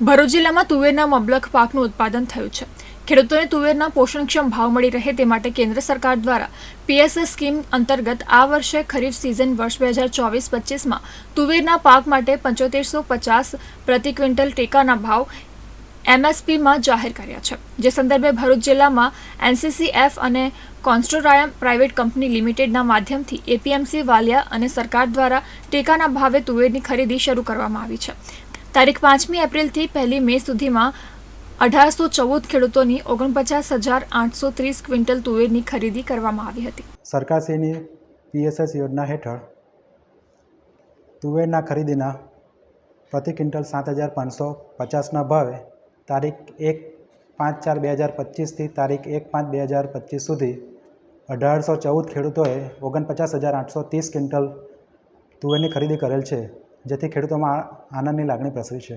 ભરૂચ જિલ્લામાં તુવેરના મબલખ પાકનું ઉત્પાદન થયું છે. ખેડૂતોને તુવેરના પોષણક્ષમ ભાવ મળી રહે તે માટે કેન્દ્ર સરકાર દ્વારા પીએસએસ સ્કીમ અંતર્ગત આ વર્ષે ખરીફ સિઝન વર્ષ બે હજાર ચોવીસ પચીસમાં તુવેરના પાક માટે પંચોતેરસો પચાસ પ્રતિ ક્વિન્ટલ ટેકાના ભાવ એમએસપીમાં જાહેર કર્યા છે. જે સંદર્ભે ભરૂચ જિલ્લામાં એનસીસીએફ અને કોન્સ્ટોરાયમ પ્રાઇવેટ કંપની લિમિટેડના માધ્યમથી એપીએમસી, વાલિયા અને સરકાર દ્વારા ટેકાના ભાવે તુવેરની ખરીદી શરૂ કરવામાં આવી છે. તારીખ પાંચમી એપ્રિલથી પહેલી મે સુધીમાં અઢારસો ચૌદ ખેડૂતોની ઓગણપચાસ હજાર આઠસો ત્રીસ ક્વિન્ટલ તુવેરની ખરીદી કરવામાં આવી હતી. સરકારશ્રીની પીએસએસ યોજના હેઠળ તુવેરના ખરીદીના પ્રતિ ક્વિન્ટલ સાત હજાર પાંચસો પચાસના ભાવે તારીખ એક પાંચ ચાર બે હજાર પચીસથી તારીખ એક પાંચ બે હજાર પચીસ સુધી અઢારસો ચૌદ ખેડૂતોએ ઓગણપચાસ હજાર આઠસો ત્રીસ ક્વિન્ટલ તુવેરની ખરીદી કરેલ છે, જેથી ખેડૂતોમાં આનંદની લાગણી પ્રસરી છે.